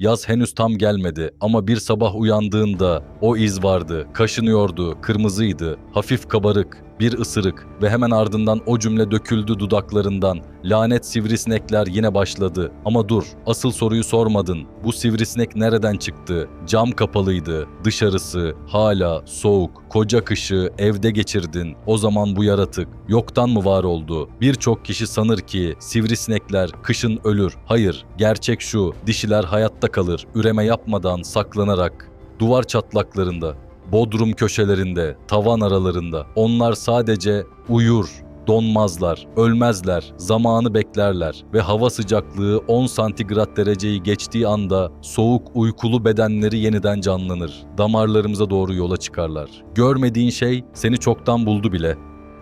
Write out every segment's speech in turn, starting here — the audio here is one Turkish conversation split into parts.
Yaz henüz tam gelmedi ama bir sabah uyandığında o iz vardı. Kaşınıyordu, kırmızıydı, hafif kabarık, bir ısırık ve hemen ardından o cümle döküldü dudaklarından. Lanet sivrisinekler yine başladı. Ama dur, asıl soruyu sormadın. Bu sivrisinek nereden çıktı? Cam kapalıydı. Dışarısı hala soğuk. Koca kışı evde geçirdin. O zaman bu yaratık yoktan mı var oldu? Birçok kişi sanır ki sivrisinekler kışın ölür. Hayır, gerçek şu. Dişiler hayatta kalır. Üreme yapmadan saklanarak. Duvar çatlaklarında, bodrum köşelerinde, tavan aralarında. Onlar sadece uyur, donmazlar, ölmezler, zamanı beklerler ve hava sıcaklığı 10 santigrat dereceyi geçtiği anda soğuk uykulu bedenleri yeniden canlanır. Damarlarımıza doğru yola çıkarlar. Görmediğin şey seni çoktan buldu bile.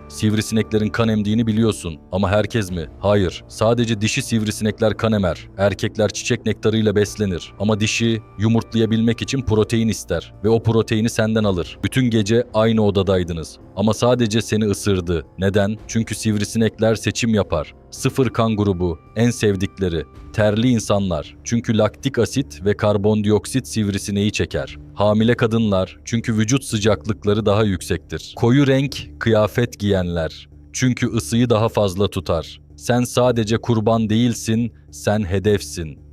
Sivrisineklerin kan emdiğini biliyorsun ama herkes mi? Hayır. Sadece dişi sivrisinekler kan emer. Erkekler çiçek nektarıyla beslenir. Ama dişi yumurtlayabilmek için protein ister ve o proteini senden alır. Bütün gece aynı odadaydınız ama sadece seni ısırdı. Neden? Çünkü sivrisinekler seçim yapar. Sıfır kan grubu, en sevdikleri, terli insanlar. Çünkü laktik asit ve karbondioksit sivrisineği çeker. Hamile kadınlar çünkü vücut sıcaklıkları daha yüksektir. Koyu renk kıyafet giyenler. Çünkü ısıyı daha fazla tutar. Sen sadece kurban değilsin, sen hedefsin.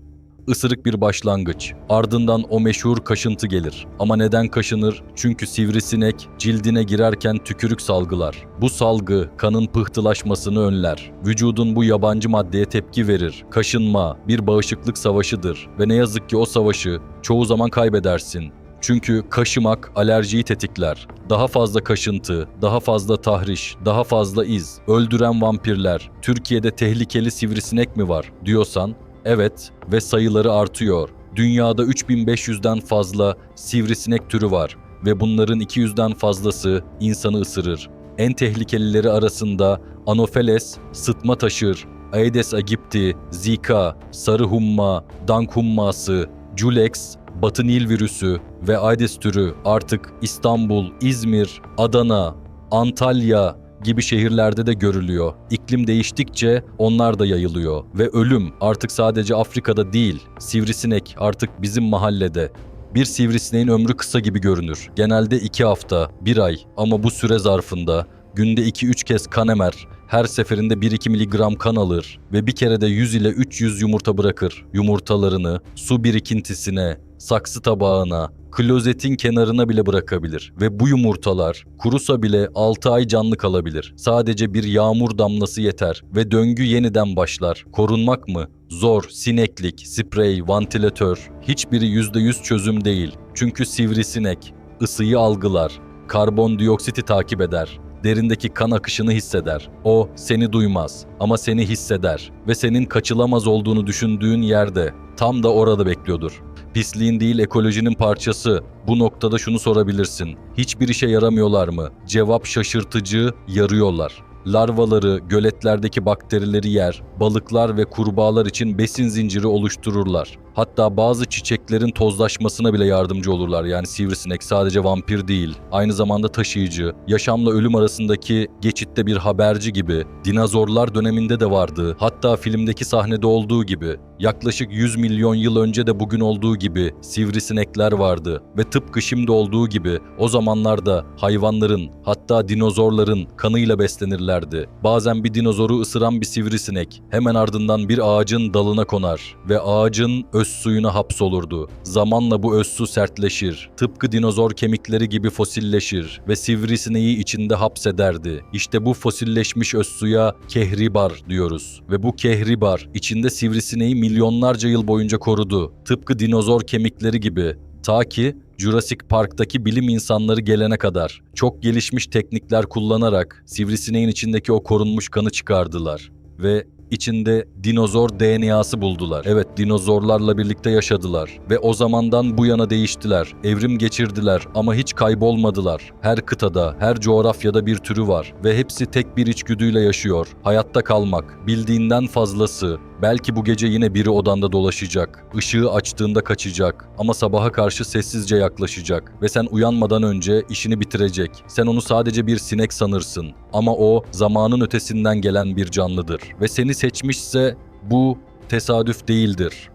Isırık bir başlangıç. Ardından o meşhur kaşıntı gelir. Ama neden kaşınır? Çünkü sivrisinek cildine girerken tükürük salgılar. Bu salgı kanın pıhtılaşmasını önler. Vücudun bu yabancı maddeye tepki verir. Kaşınma bir bağışıklık savaşıdır ve ne yazık ki o savaşı çoğu zaman kaybedersin. Çünkü kaşımak alerjiyi tetikler. Daha fazla kaşıntı, daha fazla tahriş, daha fazla iz, öldüren vampirler, Türkiye'de tehlikeli sivrisinek mi var diyorsan Evet ve sayıları artıyor. Dünyada 3500'den fazla sivrisinek türü var ve bunların 200'den fazlası insanı ısırır. En tehlikelileri arasında Anopheles sıtma taşır, Aedes aegypti, Zika, sarı humma, dank humması, Culex, Batı Nil virüsü ve Aedes türü artık İstanbul, İzmir, Adana, Antalya, gibi şehirlerde de görülüyor. İklim değiştikçe onlar da yayılıyor ve ölüm artık sadece Afrika'da değil, sivrisinek artık bizim mahallede. Bir sivrisineğin ömrü kısa gibi görünür. Genelde 2 hafta, 1 ay ama bu süre zarfında günde 2-3 kez kan emer, her seferinde 1-2 miligram kan alır ve bir kerede 100 ile 300 yumurta bırakır. Yumurtalarını su birikintisine, saksı tabağına, klozetin kenarına bile bırakabilir ve bu yumurtalar kurusa bile 6 ay canlı kalabilir. Sadece bir yağmur damlası yeter ve döngü yeniden başlar. Korunmak mı? Zor, sineklik, sprey, vantilatör hiçbiri %100 çözüm değil. Çünkü sivrisinek ısıyı algılar, karbondioksiti takip eder, derindeki kan akışını hisseder. O seni duymaz ama seni hisseder ve senin kaçılamaz olduğunu düşündüğün yerde tam da orada bekliyordur. Pisliğin değil ekolojinin parçası. Bu noktada şunu sorabilirsin. Hiçbir işe yaramıyorlar mı? Cevap şaşırtıcı, yarıyorlar. Larvaları, göletlerdeki bakterileri yer, balıklar ve kurbağalar için besin zinciri oluştururlar. Hatta bazı çiçeklerin tozlaşmasına bile yardımcı olurlar. Yani sivrisinek sadece vampir değil, aynı zamanda taşıyıcı, yaşamla ölüm arasındaki geçitte bir haberci gibi. Dinozorlar döneminde de vardı. Hatta filmdeki sahnede olduğu gibi. Yaklaşık 100 milyon yıl önce de bugün olduğu gibi sivrisinekler vardı ve tıpkı şimdi olduğu gibi o zamanlarda hayvanların hatta dinozorların kanıyla beslenirlerdi. Bazen bir dinozoru ısıran bir sivrisinek hemen ardından bir ağacın dalına konar ve ağacın öz suyuna hapsolurdu. Zamanla bu öz su sertleşir. Tıpkı dinozor kemikleri gibi fosilleşir ve sivrisineği içinde hapsederdi. İşte bu fosilleşmiş öz suya kehribar diyoruz. Ve bu kehribar içinde sivrisineği milyonlarca yıl boyunca korudu. Tıpkı dinozor kemikleri gibi. Ta ki Jurassic Park'taki bilim insanları gelene kadar çok gelişmiş teknikler kullanarak sivrisineğin içindeki o korunmuş kanı çıkardılar ve içinde dinozor DNA'sı buldular. Evet dinozorlarla birlikte yaşadılar ve o zamandan bu yana değiştiler, evrim geçirdiler ama hiç kaybolmadılar. Her kıtada, her coğrafyada bir türü var ve hepsi tek bir içgüdüyle yaşıyor. Hayatta kalmak, bildiğinden fazlası. Belki bu gece yine biri odanda dolaşacak, ışığı açtığında kaçacak ama sabaha karşı sessizce yaklaşacak ve sen uyanmadan önce işini bitirecek. Sen onu sadece bir sinek sanırsın ama o zamanın ötesinden gelen bir canlıdır ve seni seçmişse bu tesadüf değildir.